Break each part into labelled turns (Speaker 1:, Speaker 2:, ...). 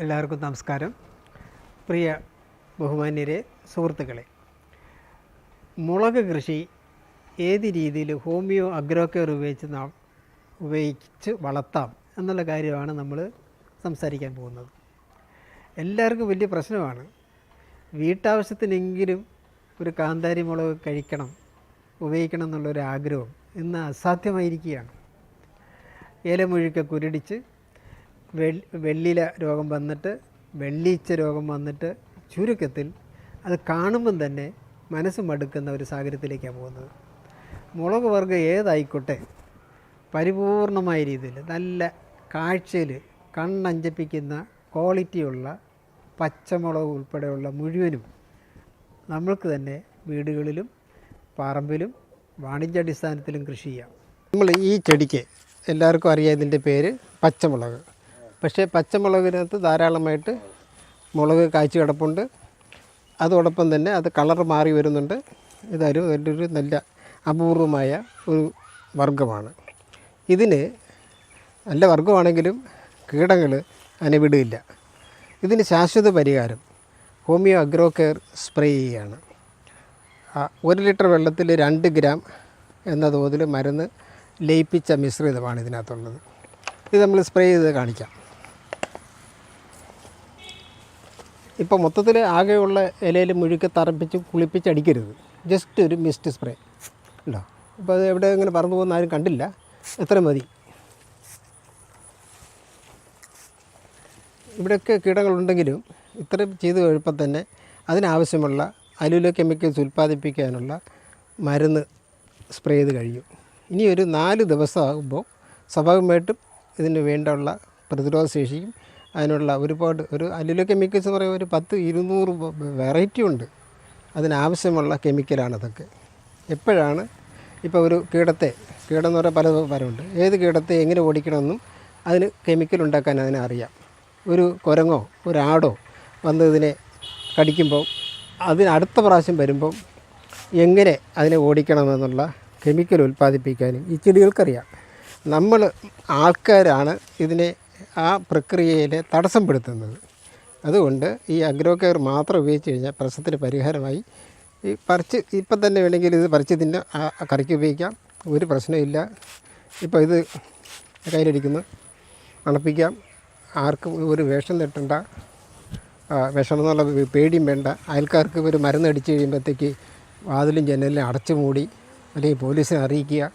Speaker 1: എല്ലാവർക്കും നമസ്കാരം. പ്രിയ ബഹുമാന്യരെ സുഹൃത്തുക്കളെ മുളക് കൃഷി ഏത് രീതിയിൽ ഹോമിയോ അഗ്രോ കെയർ ഉപയോഗിച്ച് നാം ഉപയോഗിച്ച് വളർത്താം എന്നുള്ള കാര്യമാണ് നമ്മൾ സംസാരിക്കാൻ പോകുന്നത്. എല്ലാവർക്കും വലിയ പ്രശ്നമാണ്. വീട്ടാവശ്യത്തിനെങ്കിലും ഒരു കാന്താരി മുളക് കഴിക്കണം ഉപയോഗിക്കണം എന്നുള്ളൊരു ആഗ്രഹം ഇന്ന് അസാധ്യമായിരിക്കുകയാണ്. ഏലമുഴുക്ക കുരുടിച്ച് വെള്ളില രോഗം വന്നിട്ട് വെള്ളീച്ച രോഗം വന്നിട്ട് ചുരുക്കത്തിൽ അത് കാണുമ്പം തന്നെ മനസ്സ് മടുക്കുന്ന ഒരു സാഹചര്യത്തിലേക്കാണ് പോകുന്നത്. മുളക് വർഗം ഏതായിക്കോട്ടെ പരിപൂർണമായ രീതിയിൽ നല്ല കാഴ്ചയിൽ കണ്ണഞ്ചപ്പിക്കുന്ന ക്വാളിറ്റിയുള്ള പച്ചമുളക് ഉൾപ്പെടെയുള്ള മുഴുവനും നമ്മൾക്ക് തന്നെ വീടുകളിലും പറമ്പിലും വാണിജ്യാടിസ്ഥാനത്തിലും കൃഷി ചെയ്യാം. നമ്മൾ ഈ ചെടിക്ക് എല്ലാവർക്കും അറിയാം ഇതിന്റെ പേര് പച്ചമുളക്. പക്ഷേ പച്ചമുളകിനകത്ത് ധാരാളമായിട്ട് മുളക് കാഴ്ച കിടപ്പുണ്ട്. അതോടൊപ്പം തന്നെ അത് കളർ മാറി വരുന്നുണ്ട്. ഇതൊരു ഒരു നല്ല അപൂർവമായ ഒരു വർഗമാണ് ഇതിന് നല്ല വർഗമാണെങ്കിലും കീടങ്ങൾ അതിനെ വിടില്ല ഇതിന് ശാശ്വത പരിഹാരം ഹോമിയോ അഗ്രോ കെയർ സ്പ്രേ ചെയ്യുകയാണ് ഒരു ലിറ്റർ വെള്ളത്തിൽ രണ്ട് ഗ്രാം എന്ന തോതിൽ മരുന്ന് ലയിപ്പിച്ച മിശ്രിതമാണ് ഇതിനകത്തുള്ളത്. ഇത് നമ്മൾ സ്പ്രേ ചെയ്ത് കാണിക്കാം. ഇപ്പോൾ മൊത്തത്തിൽ ആകെയുള്ള ഇലയിൽ മുഴുക്കെ തറപ്പിച്ച് കുളിപ്പിച്ച് അടിക്കരുത്. ജസ്റ്റ് ഒരു മിസ്റ്റ് സ്പ്രേ ഉണ്ടോ? അപ്പോൾ അത് എവിടെ ഇങ്ങനെ പറന്നു പോകുന്ന ആരും കണ്ടില്ല. എത്ര മതി? ഇവിടെയൊക്കെ കീടങ്ങളുണ്ടെങ്കിലും ഇത്രയും ചെയ്ത് കഴിയുമ്പോൾ തന്നെ അതിനാവശ്യമുള്ള അലുല കെമിക്കൽസ് ഉൽപ്പാദിപ്പിക്കാനുള്ള മരുന്ന് സ്പ്രേ ചെയ്ത് കഴിയും. ഇനി ഒരു നാല് ദിവസമാകുമ്പോൾ സ്വാഭാവികമായിട്ടും ഇതിന് വേണ്ടുള്ള പ്രതിരോധ ശേഷിയും അതിനുള്ള ഒരുപാട് ഒരു അലുല കെമിക്കൽസ് പറയുമ്പോൾ ഒരു പത്ത് ഇരുന്നൂറ് വെറൈറ്റി ഉണ്ട്. അതിനാവശ്യമുള്ള കെമിക്കലാണ് അതൊക്കെ. എപ്പോഴാണ്? ഇപ്പോൾ ഒരു കീടത്തെ കീടം എന്ന് പറയാൻ പല പരമുണ്ട് ഏത് കീടത്തെ എങ്ങനെ ഓടിക്കണമെന്നും അതിന് കെമിക്കൽ ഉണ്ടാക്കാൻ അതിനെ അറിയാം. ഒരു കുരങ്ങോ ഒരാടോ വന്ന് ഇതിനെ കടിക്കുമ്പോൾ അതിന് അടുത്ത പ്രാവശ്യം വരുമ്പം എങ്ങനെ അതിനെ ഓടിക്കണമെന്നുള്ള കെമിക്കൽ ഉൽപ്പാദിപ്പിക്കാനും ഈ ചെടികൾക്കറിയാം. നമ്മൾ ആൾക്കാരാണ് ഇതിനെ ആ പ്രക്രിയയിൽ തടസ്സപ്പെടുത്തുന്നത് അതുകൊണ്ട് ഈ അഗ്രോ കെയർ മാത്രം ഉപയോഗിച്ച് കഴിഞ്ഞാൽ പ്രശ്നത്തിന് പരിഹാരമായി ഈ പറിച്ച് ഇപ്പം തന്നെ വേണമെങ്കിൽ ഇത് പറിച്ച് തിന്നെ കറിക്ക് ഉപയോഗിക്കാം. ഒരു പ്രശ്നമില്ല ഇപ്പോൾ ഇത് കയ്യിലിരിക്കുന്നു. അണപ്പിക്കാം ആർക്കും ഒരു വേഷം തെട്ടണ്ട. വിഷം എന്നുള്ള പേടിയും വേണ്ട. അയൽക്കാർക്ക് ഒരു മരുന്ന് അടിച്ച് കഴിയുമ്പോഴത്തേക്ക് വാതിലും ജനലിലും അടച്ചു മൂടി അല്ലെങ്കിൽ പോലീസിനെ അറിയിക്കുക.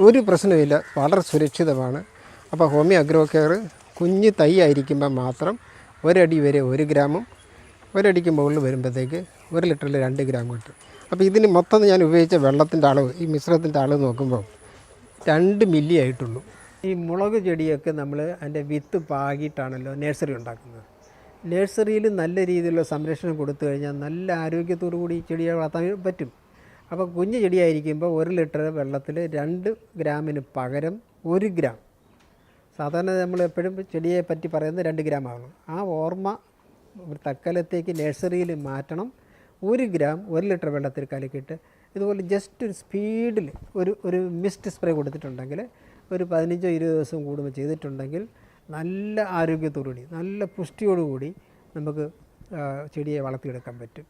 Speaker 1: ഒരു പ്രശ്നമില്ല വളരെ സുരക്ഷിതമാണ്. അപ്പോൾ ഹോമിയോ അഗ്രോ കെയർ കുഞ്ഞ് തൈ ആയിരിക്കുമ്പോൾ മാത്രം ഒരടി വരെ ഒരു ഗ്രാമും ഒരടിക്ക് മുകളിൽ വരുമ്പോഴത്തേക്ക് ഒരു ലിറ്ററിൽ രണ്ട് ഗ്രാം കിട്ടും. അപ്പോൾ ഇതിന് മൊത്തം ഞാൻ ഉപയോഗിച്ച വെള്ളത്തിന്റെ അളവ് ഈ മിശ്രത്തിന്റെ അളവ് നോക്കുമ്പോൾ രണ്ട് മില്ലി ആയിട്ടുള്ളൂ. ഈ മുളക് ചെടിയൊക്കെ നമ്മൾ അതിന്റെ വിത്ത് പാകിയിട്ടാണല്ലോ നഴ്സറി ഉണ്ടാക്കുന്നത്. നഴ്സറിയിൽ നല്ല രീതിയിലുള്ള സംരക്ഷണം കൊടുത്തു കഴിഞ്ഞാൽ നല്ല ആരോഗ്യത്തോടു കൂടി ഈ ചെടിയെ വളർത്താൻ പറ്റും. അപ്പോൾ കുഞ്ഞു ചെടിയായിരിക്കുമ്പോൾ ഒരു ലിറ്റർ വെള്ളത്തിൽ രണ്ട് ഗ്രാമിന് പകരം ഒരു ഗ്രാം സാധാരണ നമ്മൾ എപ്പോഴും ചെടിയെ പറ്റി പറയുന്നത് രണ്ട് ഗ്രാം ആ ഓർമ്മ തക്കലത്തേക്ക് നഴ്സറിയിൽ മാറ്റണം. ഒരു ഗ്രാം ഒരു ലിറ്റർ വെള്ളത്തിൽ കലക്കിയിട്ട് ഇതുപോലെ ജസ്റ്റ് ഒരു സ്പീഡിൽ ഒരു ഒരു മിസ്റ്റ് സ്പ്രേ കൊടുത്തിട്ടുണ്ടെങ്കിൽ ഒരു പതിനഞ്ചോ ഇരുപത് ദിവസം കൂടുമ്പോൾ ചെയ്തിട്ടുണ്ടെങ്കിൽ നല്ല ആരോഗ്യത്തോടുകൂടി നല്ല പുഷ്ടിയോടുകൂടി നമുക്ക് ചെടിയെ വളർത്തിയെടുക്കാൻ പറ്റും.